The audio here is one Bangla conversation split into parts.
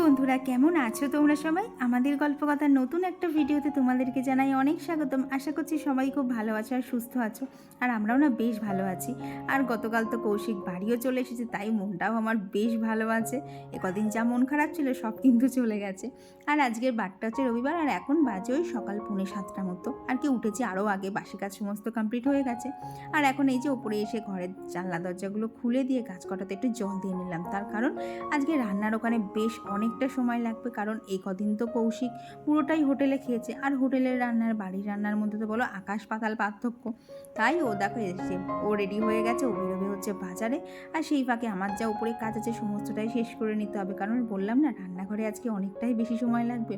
বন্ধুরা, কেমন আছো তোমরা সবাই? আমাদের গল্প গল্পকথার নতুন একটা ভিডিওতে তোমাদেরকে জানাই অনেক স্বাগতম। আশা করছি সবাই খুব ভালো আছো আর সুস্থ আছো, আর আমরাও না বেশ ভালো আছি। আর গতকাল তো কৌশিক বাড়িও চলে এসেছে, তাই মনটাও আমার বেশ ভালো আছে। এ কদিন যা মন খারাপ ছিল, সব কিন্তু চলে গেছে। আর আজকের বারটা হচ্ছে রবিবার, আর এখন বাজে ওই সকাল পৌনে সাতটা মতো। আর কি উঠেছি, আরও আগে বাসি কাজ সমস্ত কমপ্লিট হয়ে গেছে। আর এখন এই যে ওপরে এসে ঘরের জানলা দরজাগুলো খুলে দিয়ে গাছ কটাতে একটু জল দিয়ে নিলাম। তার কারণ, আজকে রান্নার ওখানে বেশ অনেকটা সময় লাগবে, কারণ এই কদিন তো কৌশিক পুরোটাই হোটেলে খেয়েছে। আর হোটেলের রান্নার, বাড়ির রান্নার মধ্যে তো বলো আকাশ পাতাল পার্থক্য। তাই ও দেখো এসছে, ও রেডি হয়ে গেছে, ও বেরোবে হচ্ছে বাজারে। আর সেই ফাঁকে আমার যা উপরে কাজ আছে সমস্তটাই শেষ করে নিতে হবে, কারণ বললাম না, রান্নাঘরে আজকে অনেকটাই বেশি সময় লাগবে।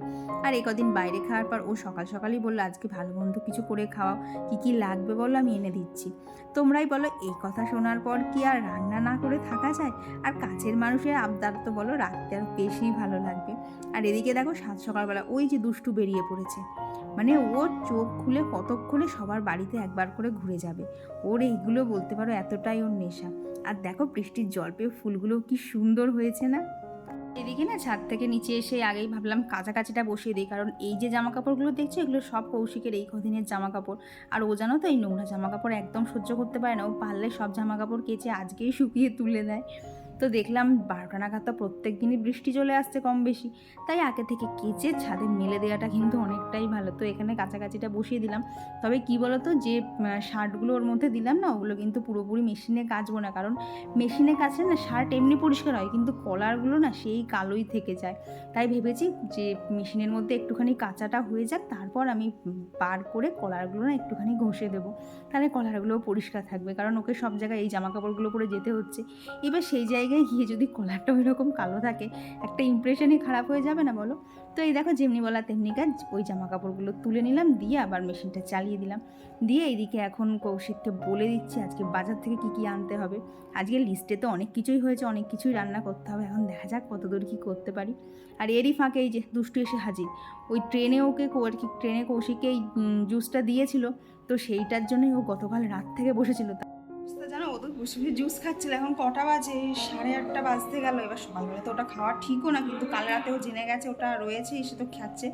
আর এই কদিন বাইরে খাওয়ার পর ও সকাল সকালই বলল, আজকে ভালো মন্দ কিছু করে খাওয়াও, কী কী লাগবে বলো, আমি এনে দিচ্ছি। তোমরাই বলো, এই কথা শোনার পর কি আর রান্না না করে থাকা যায়? আর কাছের মানুষের আবদার তো বলো রাখতে আর বেশি ভালো লাগবে। আর এদিকে দেখো সাত সকালবেলা ওই যে দুষ্টু বেরিয়ে পড়েছে। মানে ও চোখ খুলে কতক্ষণে সবার বাড়িতে একবার করে ঘুরে যাবে। ওর এইগুলো বলতে পারো এতটাই ওর নেশা। আর দেখো বৃষ্টির জল পেয়ে ফুলগুলো কি সুন্দর হয়েছে না? এদিকে না ছাদ থেকে নিচে এসে আগেই ভাবলাম কাছাকাছিটা বসিয়ে দিই। কারণ এই যে জামা কাপড়গুলো দেখছ, এগুলো সব কৌশিকের এই কদিনের জামা কাপড় আর ও জানো তো এই নোংরা জামা কাপড় একদম সহ্য করতে পারে না। ও পারলে সব জামা কাপড় কেচে আজকেই শুকিয়ে তুলে দেয়। তো দেখলাম বারোটা নাগাদ তো প্রত্যেক দিনই বৃষ্টি চলে আসছে কম বেশি। তাই আগে থেকে কেচে ছাদে মেলে দেওয়াটা কিন্তু অনেকটাই ভালো। তো এখানে কাছাকাছিটা বসিয়ে দিলাম। তবে কি বলতো, যে শার্টগুলো ওর মধ্যে দিলাম না, ওগুলো কিন্তু পুরোপুরি মেশিনে কাচবো না। কারণ মেশিনে কাচলে না শার্ট এমনি পরিষ্কার হয়, কিন্তু কলারগুলো না সেই কালোই থেকে যায়। তাই ভেবেছি যে, মেশিনের মধ্যে একটুখানি কাঁচাটা হয়ে যাক, তারপর আমি বার করে কলারগুলো না একটুখানি ঘষে দেবো। তাহলে কলারগুলোও পরিষ্কার থাকবে। কারণ ওকে সব জায়গায় এই জামা কাপড়গুলো পরে যেতে হচ্ছে। এবার সেই জায়গায় গিয়ে যদি কলারটা ওই রকম কালো থাকে, একটা ইমপ্রেশনই খারাপ হয়ে যাবে না বলো? তো এই দেখো যেমনি বলা তেমনি কাজ, ওই জামা কাপড়গুলো তুলে নিলাম, দিয়ে আবার মেশিনটা চালিয়ে দিলাম। দিয়ে এইদিকে এখন কৌশিককে বলে দিচ্ছি, আজকে বাজার থেকে কি কি আনতে হবে। আজকে লিস্টে তো অনেক কিছুই হয়েছে, অনেক কিছুই রান্না করতে হবে। এখন দেখা যাক কতদূর কী করতে পারি। আর এরই ফাঁকে এই যে দুষ্টু এসে হাজির, ওই ট্রেনে ওকে আর কি ট্রেনে কৌশিককে এই জুসটা দিয়েছিল, তো সেইটার জন্যই ও গতকাল রাত থেকে বসেছিল। তো জানো, ও তো জুস খাচ্ছিল। এখন কটা বাজে? সাড়ে আটটা বাজতে গেল। এবার সকালবেলা তো ওটা খাওয়া ঠিকও না, কিন্তু কাল রাতেও জেনে গেছে ওটা রয়েছে, এসে তো খাচ্ছে।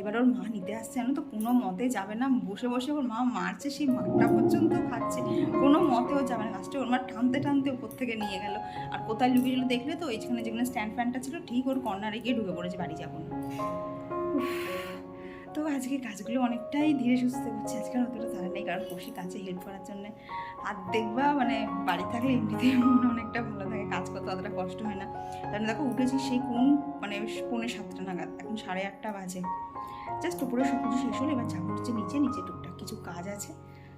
এবার ওর মা নিতে আসছে জানো তো, কোনো মতে যাবে না। বসে বসে ওর মা মারছে, সেই মাঠটা পর্যন্ত খাচ্ছে। কোনো মতেও যাবে না। লাস্টে ওর মা টানতে টানতে ওপর থেকে নিয়ে গেল। আর কোথায় লুকিয়ে দেখলে তো, ওইখানে যেখানে স্ট্যান্ড ফ্যানটা ছিল, ঠিক ওর কর্নারে গিয়ে ঢুকে পড়েছে, বাড়ি যাব না। তো আজকে কাজগুলো অনেকটাই ধীরে সুস্থ হচ্ছে। আজকে অতটা তারা নেই, কারণ খুশি কাছে হেল্প করার জন্য। আর দেখবা মানে বাড়ি থাকলে এমনিতেই মনে অনেকটা ভালো থাকে, কাজ করতে অতটা কষ্ট হয় না। কারণ দেখো, উঠেছি সেই কোন মানে পৌনে সাতটা নাগাদ, এখন সাড়ে আটটা বাজে। জাস্ট উপরে সব কিছু শেষ হলো, এবার যাব হচ্ছে নিচে নিচে টুকটাক কিছু কাজ আছে।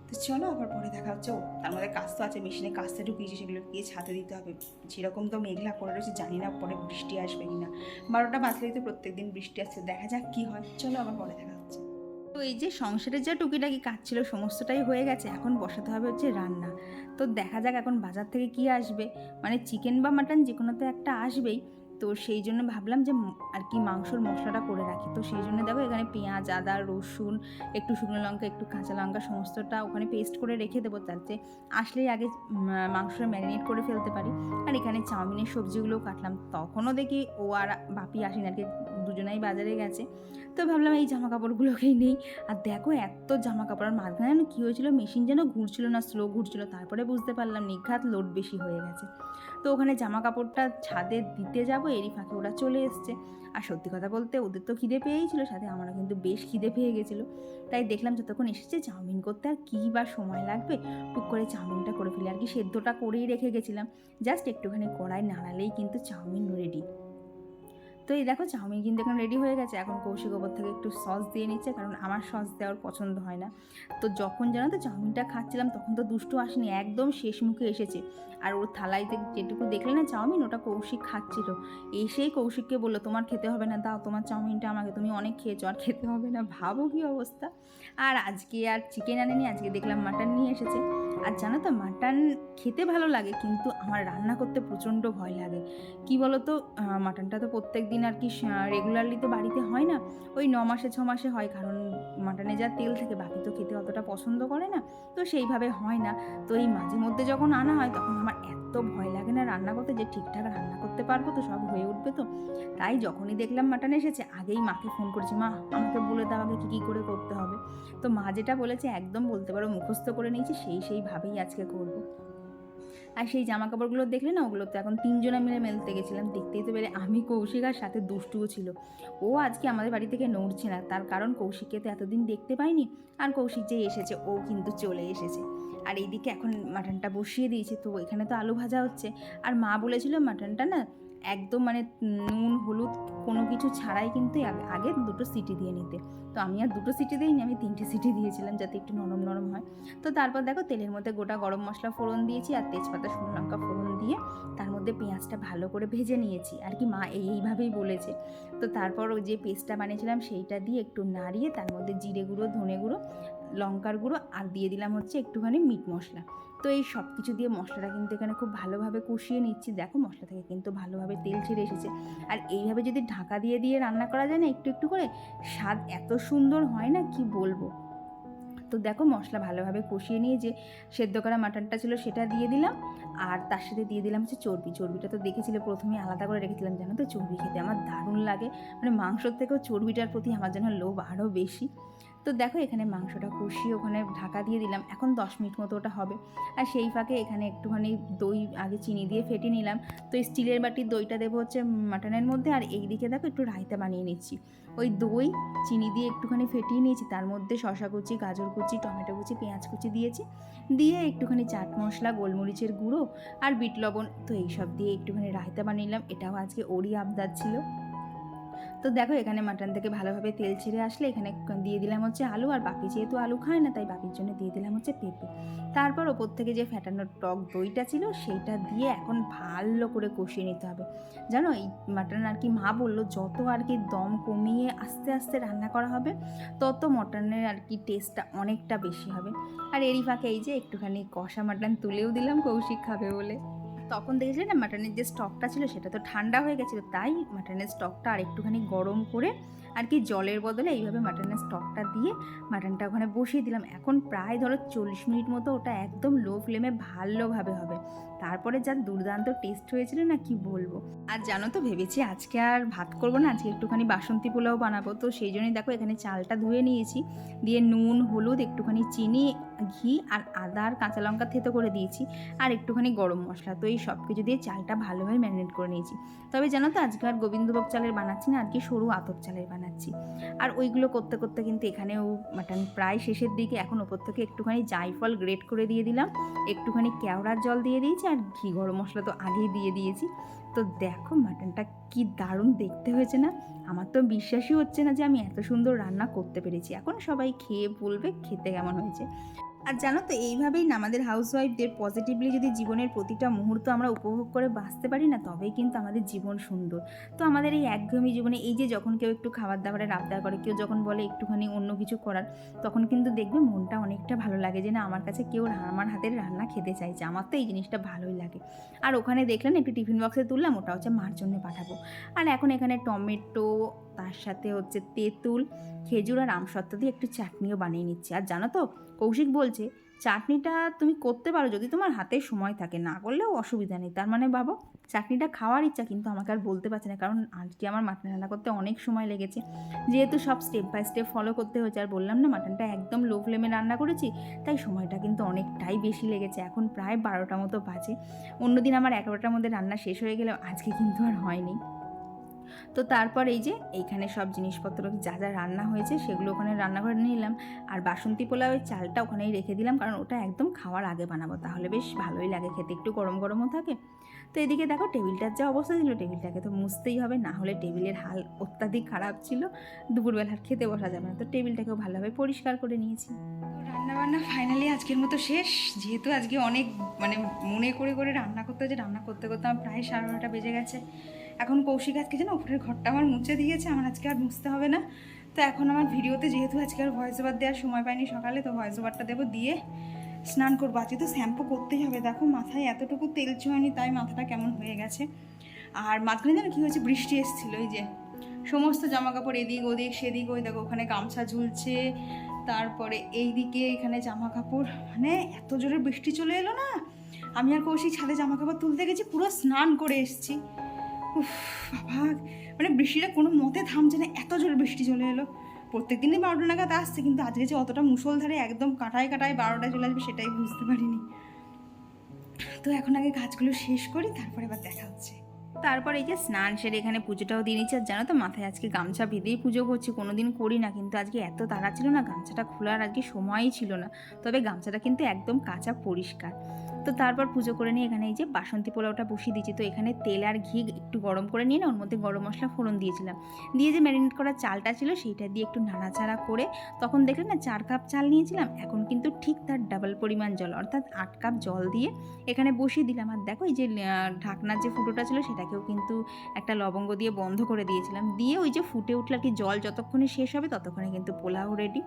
তো চলো আবার পরে দেখা হচ্ছে। তার মধ্যে কাজ তো আছে, মেশিনে কাজটা ঢুকিয়েছি, সেগুলো গিয়ে ছাতে দিতে হবে। যেরকম তো মেঘলা করে রয়েছে, জানি না পরে বৃষ্টি আসবে কি না। বারোটা বাজলেই তো প্রত্যেক দিন বৃষ্টি আসছে, দেখা যাক কি হয়। চলো আবার পরে দেখা হচ্ছে। তো এই যে সংসারের যা টুকিটাকি কাজ ছিল, সমস্তটাই হয়ে গেছে, এখন বসাতে হবে হচ্ছে রান্না। তো দেখা যাক এখন বাজার থেকে কি আসবে। মানে চিকেন বা মাটন যে কোনো তো একটা আসবেই। তো সেই জন্য ভাবলাম যে আর কি মাংসর মশলাটা করে রাখি। তো সেই জন্য দেখো এখানে পেঁয়াজ, আদা, রসুন, একটু শুকনো লঙ্কা, একটু কাঁচা লঙ্কা সমস্তটা ওখানে পেস্ট করে রেখে দেবো তাতে আসলেই আগে মাংসটা ম্যারিনেট করে ফেলতে পারি। আর এখানে চাউমিনের সবজিগুলোও কাটলাম। তখনও দেখি ও আর বাপি আসেন, আর কি দুজনাই বাজারে গেছে। তো ভাবলাম এই জামা কাপড়গুলোকেই নেই। আর দেখো এত জামা কাপড় আর মাঝখানে যেন কী হয়েছিল মেশিন যেন ঘুরছিল না স্লো ঘুরছিল, তারপরে বুঝতে পারলাম নিঘাত লোড বেশি হয়ে গেছে। তো ওখানে জামা কাপড়টা ছাদে দিতে যাব এরই ফাঁকে ওরা চলে এসছে। আর সত্যি কথা বলতে ওদের তো খিদে পেয়েই ছিল সাথে আমারও কিন্তু বেশ খিদে পেয়ে গেছিল। তাই দেখলাম যতক্ষণ এসেছে চাউমিন করতে আর কী বা সময় লাগবে টুক করে চাউমিনটা করে ফেলি আর কি সেদ্ধটা করেই রেখে গেছিলাম। জাস্ট একটুখানি কড়াই নাড়ালেই কিন্তু চাউমিন রেডি তো এই দেখো চাউমিন কিন্তু এখন রেডি হয়ে গেছে। এখন কৌশিক ওপর থেকে একটু সস দিয়ে নিচ্ছে, কারণ আমার সস দেওয়ার পছন্দ হয় না। তো যখন জানো তো চাউমিনটা খাচ্ছিলাম, তখন তো দুষ্টু আসেনি, একদম শেষ মুখে এসেছে। আর ওর থালায় যে- যেটুকু দেখলে না চাউমিন, ওটা কৌশিক খাচ্ছিল। এসেই কৌশিককে বলল, তোমার খেতে হবে না, দাও, তোমার চাউমিনটা আমাকে, তুমি অনেক খেয়েছো, আর খেতে হবে না। ভাবো কি অবস্থা। আর আজকে আর চিকেন আনেনি, আজকে দেখলাম মাটন নিয়ে এসেছে। আর জানো তো মাটন খেতে ভালো লাগে, কিন্তু আমার রান্না করতে প্রচণ্ড ভয় লাগে। কি বলো তো মাটনটা তো প্রত্যেক দিন প্রত্যেকদিন আর কি রেগুলারলি তো বাড়িতে হয় না, ওই ন মাসে, ছ মাসে হয়। কারণ মাটনে যা তেল থাকে, বাকি তো খেতে অতটা পছন্দ করে না, তো সেইভাবে হয় না। তো এই মাঝে মধ্যে যখন আনা হয়, তখন আমার এত ভয় লাগে না রান্না করতে যে ঠিকঠাক রান্না করতে পারব তো সব হয়ে উঠবে তো। তাই যখনই দেখলাম মাটন এসেছে, আগেই মাকে ফোন করেছি, মা, আমাকে বলে দাও আগে কী কী করে করতে হবে। তো মা যেটা বলেছে, একদম বলতে পারো, মুখস্থ করে নিয়েছি, সেই, সেইভাবেই আজকে করব। আর সেই জামা কাপড়গুলো দেখলে না ওগুলো তো এখন তিনজনে মিলে মেলতে গেছিলাম। দেখতেই তো পেরে আমি, কৌশিক আর সাথে দুষ্টুও ছিল। ও আজকে আমাদের বাড়ি থেকে নড়ছে না, তার কারণ কৌশিককে তো এতদিন দেখতে পাইনি। আর কৌশিক যে এসেছে, ও কিন্তু চলে এসেছে। আর এইদিকে এখন মাটনটা বসিয়ে দিয়েছে, তো এখানে তো আলু ভাজা হচ্ছে। আর মা বলেছিল মাটনটা না একদম মানে নুন, হলুদ কোনো কিছু ছাড়াই কিন্তু আগে- দুটো সিটি দিয়ে নিতে। তো আমি আর দুটো সিটি দিইনি, আমি তিনটে সিটি দিয়েছিলাম যাতে একটু নরম নরম হয়। তো তারপর দেখো তেলের মধ্যে গোটা গরম মশলা ফোড়ন দিয়েছি আর তেজপাতা, শুকনো লঙ্কা ফোড়ন দিয়ে তার মধ্যে পেঁয়াজটা ভালো করে ভেজে নিয়েছি। আর কি মা এইভাবেই বলেছে। তো তারপর যে পেস্টটা বানিয়েছিলাম সেইটা দিয়ে একটু নাড়িয়ে তার মধ্যে জিরে গুঁড়ো, ধনে গুঁড়ো, লঙ্কার গুঁড়ো আর দিয়ে দিলাম হচ্ছে একটুখানি মিট মশলা। তো এই সব কিছু দিয়ে মশলাটা কিন্তু এখানে খুব ভালোভাবে কষিয়ে নিচ্ছি। দেখো মশলা থেকে কিন্তু ভালোভাবে তেল ছেড়ে এসেছে। আর এইভাবে যদি ঢাকা দিয়ে দিয়ে রান্না করা যায় না একটু একটু করে, স্বাদ এত সুন্দর হয় না? কি বলব? তো দেখো মশলা ভালোভাবে কষিয়ে নিয়ে যে সেদ্ধ করা মাটনটা ছিল সেটা দিয়ে দিলাম। আর তার সাথে দিয়ে দিলাম হচ্ছে চর্বি। চর্বিটা তো দেখেছিলে প্রথমে আলাদা করে রেখেছিলাম, জানো তো? চর্বি খেতে আমার দারুণ লাগে। মানে মাংসর থেকেও চর্বিটার প্রতি আমার যেন লোভ আরও বেশি। তো দেখো এখানে মাংসটা কষিয়ে ওখানে ঢাকা দিয়ে দিলাম। এখন দশ মিনিট মতো ওটা হবে। আর সেই ফাঁকে এখানে একটুখানি দই আগে চিনি দিয়ে ফেটে নিলাম। তো স্টিলের বাটির দইটা দেবো হচ্ছে মাটনের মধ্যে। আর এই দিকে দেখো একটু রায়তা বানিয়ে নিচ্ছি। ওই দই, চিনি দিয়ে একটুখানি ফেটিয়ে নিয়েছি। তার মধ্যে শশা কুচি, গাজর কুচি, টমেটো কুচি, পেঁয়াজ কুচি দিয়েছি। দিয়ে একটুখানি চাট মশলা, গোলমরিচের গুঁড়ো আর বিট লবণ। তো এইসব দিয়ে একটুখানি রায়তা বানিয়ে নিলাম। এটাও আজকে ওরই আবদার ছিল। তো দেখো, এখানে মাটন থেকে ভালোভাবে তেল ছেড়ে আসলে এখানে দিয়ে দিলাম হচ্ছে আলু, আর বাপি যেহেতু আলু খায় না, তাই বাপির জন্য দিয়ে দিলাম হচ্ছে পেঁপে। তারপর ওপর থেকে যে ফ্যাটানো টক দইটা ছিল, সেইটা দিয়ে এখন ভালো করে কষিয়ে নিতে হবে। জানো, এই মাটন আর কি মা বলল, যত আর কি দম কমিয়ে আস্তে আস্তে রান্না করা হবে, তত মটনের আর কি টেস্টটা অনেকটা বেশি হবে। আর এরই ফাঁকে এই যে একটুখানি কষা মাটন তুলেও দিলাম, কৌশিক খাবে বলে। তখন দেখেছিলে না মাটনের যে স্টকটা ছিল সেটা তো ঠান্ডা হয়ে গেছিল, তাই মাটনের স্টকটা আর একটুখানি গরম করে আর কি জলের বদলে এইভাবে মাটনের স্টকটা দিয়ে মাটনটা ওখানে বসিয়ে দিলাম। এখন প্রায় ধরো চল্লিশ মিনিট মতো ওটা একদম লো ফ্লেমে ভালোভাবে হবে। তারপরে যা দুর্দান্ত টেস্ট হয়েছিল না কি বলব। আর জানো তো ভেবেছি আজকে আর ভাত করব না, আজকে একটুখানি বাসন্তী পোলাও বানাবো। তো সেই জন্যই দেখো এখানে চালটা ধুয়ে নিয়েছি, দিয়ে নুন, হলুদ, একটুখানি চিনি, ঘি আর আদা আর কাঁচা লঙ্কা থেতো করে দিয়েছি, আর একটুখানি গরম মশলা। তো এই সব কিছু দিয়ে চালটা ভালোভাবে ম্যারিনেট করে নিয়েছি। তবে জানো তো, আজকে আর গোবিন্দভোগ চালের বানাচ্ছি না আর কি সরু আতপ চালের বানাচ্ছি। আর ওইগুলো করতে করতে কিন্তু এখানেও মাটন প্রায় শেষের দিকে, এখন ওপর থেকে একটুখানি জায়ফল গ্রেট করে দিয়ে দিলাম। একটুখানি কেওড়ার জল দিয়ে দিয়েছি আর ঘি গরম মশলা তো আগেই দিয়ে দিয়েছি। তো দেখো মাটনটা কি দারুণ দেখতে হয়েছে না? আমার তো বিশ্বাসই হচ্ছে না যে আমি এত সুন্দর রান্না করতে পেরেছি। এখন সবাই খেয়ে বলবে খেতে কেমন হয়েছে। আর জানো তো, এইভাবেই না আমাদের হাউসওয়াইফদের পজিটিভলি যদি জীবনের প্রতিটা মুহূর্ত আমরা উপভোগ করে বাঁচতে পারি না, তবেই কিন্তু আমাদের জীবন সুন্দর। তো আমাদের এই একঘেয়েমি জীবনে এই যে যখন কেউ একটু খাবার দাবারের আবদার করে, কেউ যখন বলে একটুখানি অন্য কিছু করার, তখন কিন্তু দেখবে মনটা অনেকটা ভালো লাগে যে না, আমার কাছে কেউ আমার হাতের রান্না খেতে চাইছে, আমার তো এই জিনিসটা ভালোই লাগে। আর ওখানে দেখলেন, একটু টিফিন বক্সে তুললাম, ওটা হচ্ছে মার জন্য পাঠাবো। আর এখন এখানে টমেটো তার সাথে হচ্ছে তেঁতুল, খেজুর আর আমসত্ত্ব দিয়ে একটু চাটনিও বানিয়ে নিচ্ছি। আর জানো তো, কৌশিক বলছে, চাটনিটা তুমি করতে পারো যদি তোমার হাতে সময় থাকে। না করলেও অসুবিধা নেই। তার মানে ভাবো চাটনিটা খাওয়ার ইচ্ছা কিন্তু আমাকে আর বলতে পারছে না। কারণ আজকে আমার মাটন রান্না করতে অনেক সময় লেগেছে। যেহেতু সব স্টেপ বাই স্টেপ ফলো করতে হয়েছে। আর বললাম না, মাটনটা একদম লো ফ্লেমে রান্না করেছি, তাই সময়টা কিন্তু অনেকটাই বেশি লেগেছে। এখন প্রায় বারোটা মতো বাজে। অন্যদিন আমার এগারোটার মধ্যে রান্না শেষ হয়ে গেলেও আজকে কিন্তু আর হয়নি। তো তারপর এই যে এইখানে সব জিনিসপত্র, যা যা রান্না হয়েছে সেগুলো ওখানে রান্না করে নিলাম। আর বাসন্তী পোলাওয়ের চালটা ওখানেই রেখে দিলাম, কারণ ওটা একদম খাওয়ার আগে বানাবো, তাহলে বেশ ভালোই লাগে খেতে, একটু গরম গরমও থাকে। তো এদিকে দেখো টেবিলটার যা অবস্থা ছিল, টেবিলটাকে তো মুছতেই হবে, না হলে টেবিলের হাল অত্যাধিক খারাপ ছিল, দুপুরবেলা আর খেতে বসা যাবে না। তো টেবিলটাকেও ভালোভাবে পরিষ্কার করে নিয়েছি। রান্না বান্না ফাইনালি আজকের মতো শেষ। যেহেতু আজকে অনেক মানে মনে করে করে রান্না করতে হচ্ছে রান্না করতে করতে আমার প্রায় সাড়ে নটা বেজে গেছে। এখন কৌশিক আজকে যেন উপরের ঘরটা আমার মুছে দিয়েছে, আমার আজকে আর মুছতে হবে না। তো এখন আমার ভিডিওতে যেহেতু আজকে আর ভয়েস ওভার দেওয়ার সময় পাইনি সকালে, তো ভয়েস ওভারটা দেবো দিয়ে স্নান করব। আজকে তো শ্যাম্পু করতেই হবে, দেখো মাথায় এতটুকু তেল ছোঁয়নি, তাই মাথাটা কেমন হয়ে গেছে। আর মাঝখানে যেন কী হয়েছে? বৃষ্টি এসেছিল, এই যে সমস্ত জামা কাপড় এদিক ওদিক, সেদিক ওই দেখো ওখানে গামছা ঝুলছে, তারপরে এইদিকে এখানে জামা কাপড় মানে এত জোরে বৃষ্টি চলে এলো না। আমি আর কৌশিক ছাদে জামা কাপড় তুলতে গেছি, পুরো স্নান করে এসেছি। উফ মানে বৃষ্টিটা কোনো মতে থামছে না, এত জোরে বৃষ্টি চলে এলো। প্রত্যেক দিনই বারোটা নাগাদ আসছে, কিন্তু আজকে যে অতটা মুসলধারে একদম কাটায় কাটায় বারোটায় চলে আসবে সেটাই বুঝতে পারিনি। তো এখন আগে কাজগুলো শেষ করি, তারপরে আবার দেখা হচ্ছে। তারপর এই যে স্নান সেরে এখানে পুজোটাও দিয়ে নিচ্ছে জানো তো মাথায় আজকে গামছা বেঁধেই পুজো করছি কোনো দিন করি না, কিন্তু আজকে এত তাড়া ছিল না, গামছাটা খোলার আজকে সময়ই ছিল না। তবে গামছাটা কিন্তু একদম কাঁচা পরিষ্কার। তো তারপর পুজো করে নিয়ে এখানে এই যে বাসন্তী পোলাওটা বসিয়ে দিয়েছি। তো এখানে তেল আর ঘি একটু গরম করে নিয়ে না, ওর মধ্যে গরম মশলা ফোড়ন দিয়েছিলাম। দিয়ে যে ম্যারিনেট করা চালটা ছিল সেইটা দিয়ে একটু নাড়াচাড়া করে তখন দেখলে না চার কাপ চাল নিয়েছিলাম, এখন কিন্তু ঠিক তার ডাবল পরিমাণ জল, অর্থাৎ আট কাপ জল দিয়ে এখানে বসিয়ে দিলাম। আর দেখো এই যে ঢাকনার যে ফুটোটা ছিল সেটাকেও কিন্তু একটা লবঙ্গ দিয়ে বন্ধ করে দিয়েছিলাম। দিয়ে ওই যে ফুটে উঠলে আর কি জল যতক্ষণে শেষ হবে ততক্ষণে কিন্তু পোলাও রেডি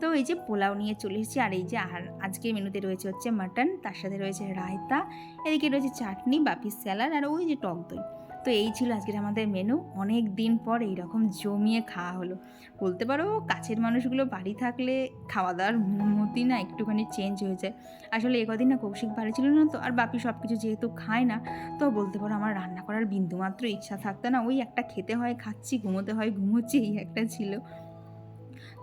তো এই যে পোলাও নিয়ে চলে এসেছি, আর এই যে আর আজকে মেনুতে রয়েছে হচ্ছে মাটন তার সাথে রয়েছে রায়তা, এদিকে রয়েছে চাটনি, বাপি স্যালাড আর ওই যে টক দই। তো এই ছিল আজকের আমাদের মেনু। অনেক দিন পর এইরকম জমিয়ে খাওয়া হলো। বলতে পারো কাছের মানুষগুলো বাড়ি থাকলে খাওয়া দাওয়ার মতি না একটুখানি চেঞ্জ হয়ে যায়। আসলে একদিন না কৌশিক বাড়ি ছিল না তো, আর বাপি সব কিছু যেহেতু খায় না, তো বলতে পারো আমার রান্না করার বিন্দুমাত্র ইচ্ছা থাকতো না। ওই একটা খেতে হয়, খাচ্ছি, ঘুমোতে হয়, ঘুমোচ্ছি, এই একটা ছিল।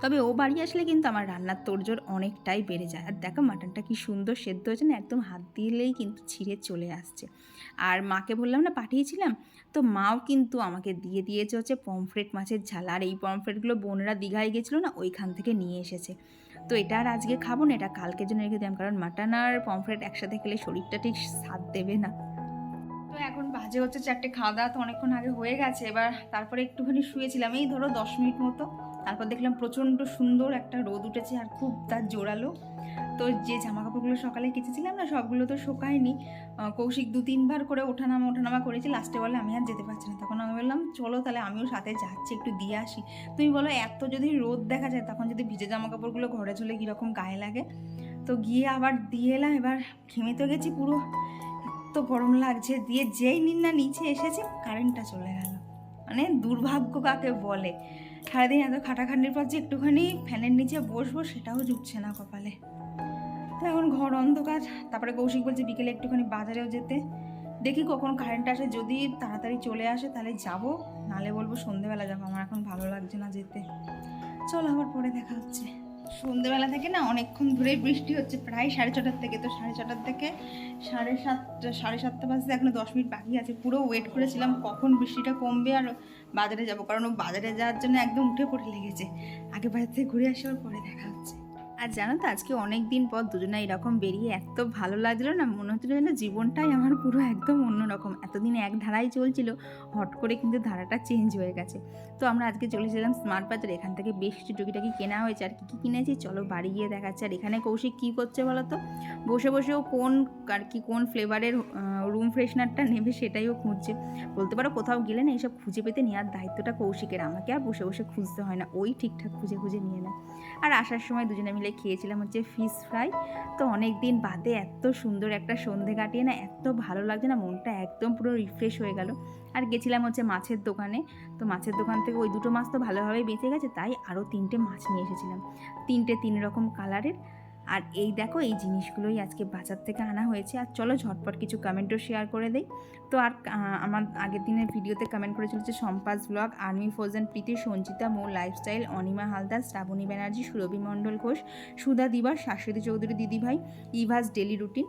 তবে ও বাড়ি আসলে কিন্তু আমার রান্নার তোড়জোড় অনেকটাই বেড়ে যায়। আর দেখো মাটনটা কি সুন্দর সেদ্ধ হয়েছে না, একদম হাত দিলেই কিন্তু ছিঁড়ে চলে আসছে। আর মাকে বললাম না, পাঠিয়েছিলাম? তো মাও কিন্তু আমাকে দিয়ে দিয়েছে হচ্ছে পমফ্রেট মাছের ঝাল। আর এই পমফ্রেটগুলো বোনরা দীঘায় গেছিল না, ওইখান থেকে নিয়ে এসেছে। তো এটা আর আজকে খাব না, এটা কালকের জন্য রেখে দিলাম। কারণ মাটন আর পমফ্রেট একসাথে খেলে শরীরটা ঠিক স্বাদ দেবে না। তো এখন বাজে হচ্ছে চারটে, খাওয়া দাওয়া তো অনেকক্ষণ আগে হয়ে গেছে। এবার তারপরে একটুখানি শুয়েছিলাম, এই ধরো দশ মিনিট মতো। তারপর দেখলাম প্রচণ্ড সুন্দর একটা রোদ উঠেছে আর খুব তার জোরালো। তো যে জামা কাপড়গুলো সকালে কেচেছিলাম না, সবগুলো তো শোকায়নি। কৌশিক দু তিনবার করে ওঠানামা ওঠানামা করেছি। লাস্টে বলে আমি আর যেতে পারছি না। তখন আমি বললাম, চলো তাহলে আমিও সাথে যাচ্ছি, একটু দিয়ে আসি। তুমি বলো, এত যদি রোদ দেখা যায়, তখন যদি ভিজে জামা কাপড়গুলো ঘরে চলে কীরকম গায়ে লাগে? তো গিয়ে আবার দিয়ে এলাম, এবার ঘেমে তো গেছি পুরো। এত গরম লাগছে, দিয়ে যেই নিন না, নিচে এসেছে কারেন্টটা চলে গেল। মানে দুর্ভাগ্য কাকে বলে? সারাদিন এত খাটাখাটির পর যে একটুখানি ফ্যানের নিচে বসবো সেটাও জুটছে না কপালে। তো এখন ঘর অন্ধকার, তারপরে কৌশিক বলছে বিকেলে একটুখানি বাজারেও যেতে। দেখি কখন কারেন্ট আসে, যদি তাড়াতাড়ি চলে আসে তাহলে যাব, নালে বলব সন্ধেবেলা যাব, আমার এখন ভালো লাগছে না যেতে। চল আবার পরে দেখা হচ্ছে। সন্ধেবেলা থেকে না অনেকক্ষণ ধরেই বৃষ্টি হচ্ছে, প্রায় সাড়ে ছটার থেকে। তো সাড়ে ছটার থেকে সাড়ে সাতটা সাড়ে সাতটা বাজতে এখনও দশ মিনিট বাকি আছে। পুরো ওয়েট করেছিলাম কখন বৃষ্টিটা কমবে আর বাজারে যাব, কারণ ও বাজারে যাওয়ার জন্য একদম উঠে পড়ে লেগেছে। আগে বাজার থেকে ঘুরে আসার পরে দেখা হচ্ছে। আর জানো তো, আজকে অনেক দিন পর দুজনে এরকম বেরিয়ে এত ভালো লাগছিল না, মনে হচ্ছিল যেন জীবনটাই আমার পুরো একদম অন্যরকম। এতদিন এক ধারাই চলছিল, হট করে কিন্তু ধারাটা চেঞ্জ হয়ে গেছে। তো আমরা আজকে চলে এসেছিলাম স্মার্ট বাজার, এখান থেকে বেশ কিছু টুকিটাকি কেনা হয়েছে আর কী কী কিনেছি, চলো বাড়ি গিয়ে দেখাচ্ছে। আর এখানে কৌশিক কী করছে বলো তো? বসে বসেও কোন, আর কি কোন ফ্লেভারের রুম ফ্রেশনারটা নেবে সেটাইও খুঁজছে। বলতে পারো কোথাও গেলে না এইসব খুঁজে পেতে নেওয়ার দায়িত্বটা কৌশিকের, আমাকে আর বসে বসে খুঁজতে হয় না, ওই ঠিকঠাক খুঁজে খুঁজে নিয়ে নেয়। আর আসার সময় দুজনে মিলে খেয়েছিলাম হচ্ছে ফিশ ফ্রাই তো অনেক দিন বাদে এত সুন্দর একটা সন্ধে কাটিয়ে না এত ভালো লাগছে না, মনটা একদম পুরো রিফ্রেশ হয়ে গেল। আর গেছিলাম হচ্ছে মাছের দোকানে, তো মাছের দোকান থেকে ওই দুটো মাছ তো ভালোভাবেই বেঁচে গেছে, তাই আরও তিনটে মাছ নিয়ে এসেছিলাম। তিনটে তিন রকম কালারের আর এই দেখো, এই জিনিসগুলোই আজকে বাজার থেকে আনা হয়েছে। আর চলো ঝটপট কিছু কমেন্টও শেয়ার করে দেই। তো আর আমার আগের দিনের ভিডিওতে কমেন্ট করেছিল যে সম্পাস ব্লগ আর্মি ফোজেন প্রীতি সঞ্চিতা মৌ লাইফস্টাইল অনিমা হালদার, শ্রাবণী ব্যানার্জি, সুরভি মণ্ডল ঘোষ, সুধা দিবার, শাশ্বতী চৌধুরী দিদিভাই, ইভাস ডেলি রুটিন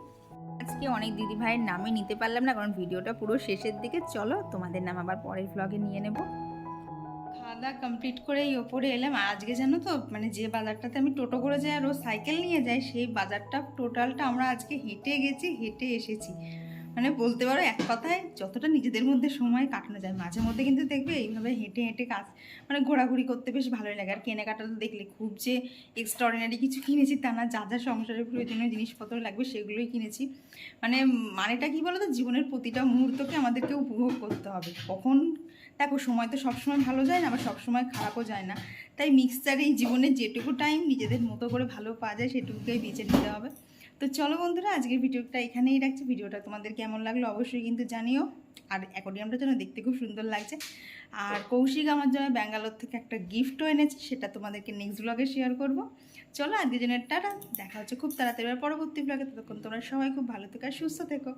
আজকে অনেক দিদিভাইয়ের নামে নিতে পারলাম না, কারণ ভিডিওটা পুরো শেষের দিকে। চলো তোমাদের নাম আবার পরের ব্লগে নিয়ে নেব। খাওয়া দাওয়া কমপ্লিট করে এই ওপরে এলাম। আজকে জানো তো মানে যে বাজারটাতে আমি টোটো করে যাই আর ও সাইকেল নিয়ে যাই সেই বাজারটা টোটালটা আমরা আজকে হেঁটে গেছি, হেঁটে এসেছি। মানে বলতে পারো এক কথায় যতটা নিজেদের মধ্যে সময় কাটানো যায়, মাঝে মধ্যে কিন্তু দেখবে এইভাবে হেঁটে হেঁটে কাজ মানে ঘোরাঘুরি করতে বেশ ভালোই লাগে। আর কেনাকাটা তো দেখলে খুব যে এক্সট্রাঅর্ডিনারি কিছু কিনেছি তা না, যা যা সংসারের প্রয়োজনীয় জিনিসপত্র লাগবে সেগুলোই কিনেছি। মানে মানেটা কি বলো তো জীবনের প্রতিটা মুহূর্তকে আমাদেরকে উপভোগ করতে হবে। কখন? দেখো, সময় তো সবসময় ভালো যায় না, আবার সবসময় খারাপও যায় না। তাই মিক্সচার এই জীবনে যেটুকু টাইম নিজেদের মতো করে ভালো পাওয়া যায়, সেটুকুকেই বেছে নিতে হবে। তো চলো বন্ধুরা, আজকের ভিডিওটা এখানেই রাখছি। ভিডিওটা তোমাদের কেমন লাগল অবশ্যই কিন্তু জানিও। আর অ্যাকোরিয়ামটা যেন দেখতে খুব সুন্দর লাগছে। আর কৌশিক আমার জন্য ব্যাঙ্গালোর থেকে একটা গিফটও এনেছে, সেটা তোমাদেরকে নেক্সট ব্লগে শেয়ার করব। চলো আজকের জন্য টাটা, দেখা হচ্ছে খুব তাড়াতাড়ি পরবর্তী ব্লগে ততক্ষণ তোমরা সবাই খুব ভালো থেকো আর সুস্থ থেকো।